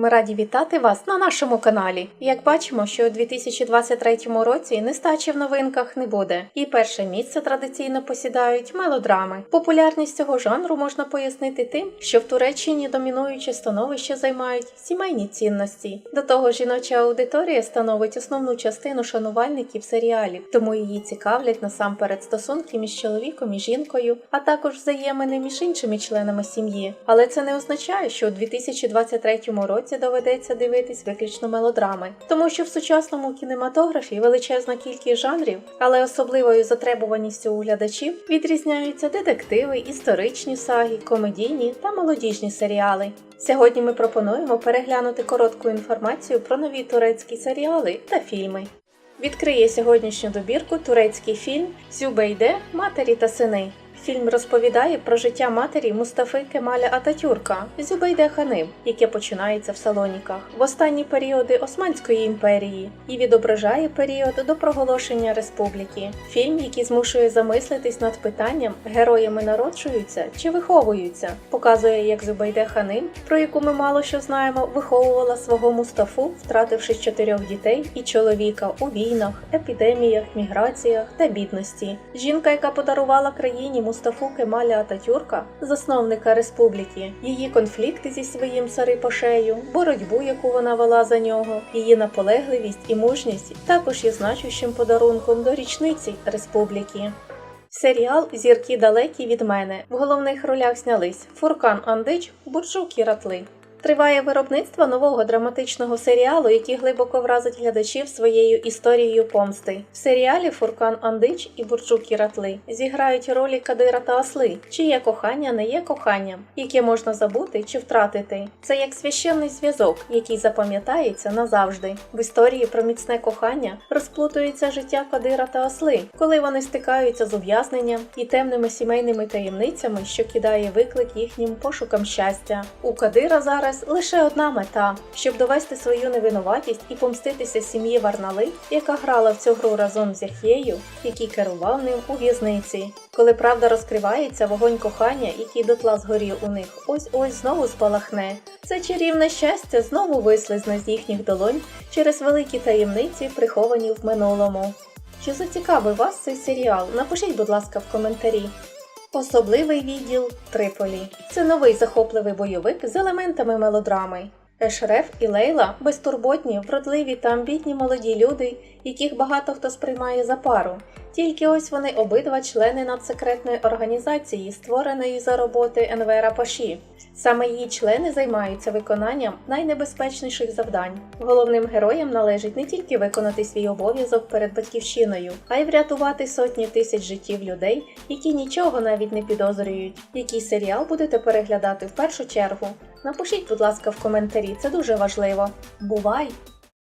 Ми раді вітати вас на нашому каналі. Як бачимо, що у 2023 році нестачі в новинках не буде, і перше місце традиційно посідають мелодрами. Популярність цього жанру можна пояснити тим, що в Туреччині домінуюче становище займають сімейні цінності. До того жіноча аудиторія становить основну частину шанувальників серіалів, тому її цікавлять насамперед стосунки між чоловіком і жінкою, а також взаємини між іншими членами сім'ї. Але це не означає, що у 2023 році доведеться дивитись виключно мелодрами, тому що в сучасному кінематографі величезна кількість жанрів, але особливою затребуваністю у глядачів відрізняються детективи, історичні саги, комедійні та молодіжні серіали. Сьогодні ми пропонуємо переглянути коротку інформацію про нові турецькі серіали та фільми. Відкриє сьогоднішню добірку турецький фільм Зюбейде Матері та сини. Фільм розповідає про життя матері Мустафи Кемаля Ататюрка Зюбейде Ханим, яке починається в Салоніках в останні періоди Османської імперії і відображає період до проголошення республіки. Фільм, який змушує замислитись над питанням, героями народжуються чи виховуються, показує, як Зюбейде Ханим, про яку ми мало що знаємо, виховувала свого Мустафу, втративши чотирьох дітей і чоловіка у війнах, епідеміях, міграціях та бідності. Жінка, яка подарувала країні Мустафу Кемаля Ататюрка, засновника республіки, її конфлікти зі своїм царипашею, боротьбу, яку вона вела за нього, її наполегливість і мужність також є значущим подарунком до річниці республіки. Серіал Зірки далекі від мене в головних ролях знялись Фуркан Андич, Бурджу Кіратли. Триває виробництво нового драматичного серіалу, який глибоко вразить глядачів своєю історією помсти. В серіалі Фуркан Андич і Бурджу Кіратли зіграють ролі Кадира та Асли, чиє кохання не є коханням, яке можна забути чи втратити. Це як священний зв'язок, який запам'ятається назавжди. В історії про міцне кохання розплутується життя Кадира та Асли, коли вони стикаються з ув'язненням і темними сімейними таємницями, що кидає виклик їхнім пошукам щастя. У Кадира зараз лише одна мета, щоб довести свою невинуватість і помститися сім'ї Варнали, яка грала в цю гру разом з Яхєю, який керував ним у в'язниці. Коли правда розкривається, вогонь кохання, який дотла згорів у них, ось ось знову спалахне. Це чарівне щастя знову вислизне з їхніх долонь через великі таємниці, приховані в минулому. Чи зацікавив вас цей серіал? Напишіть, будь ласка, в коментарі. Особливий відділ Триполі. Це новий захопливий бойовик з елементами мелодрами. Ешреф і Лейла безтурботні, вродливі та амбітні молоді люди, яких багато хто сприймає за пару. Тільки ось вони обидва члени надсекретної організації, створеної за роботи Енвера Паші. Саме її члени займаються виконанням найнебезпечніших завдань. Головним героям належить не тільки виконати свій обов'язок перед батьківщиною, а й врятувати сотні тисяч життів людей, які нічого навіть не підозрюють. Який серіал будете переглядати в першу чергу? Напишіть, будь ласка, в коментарі, це дуже важливо. Бувай!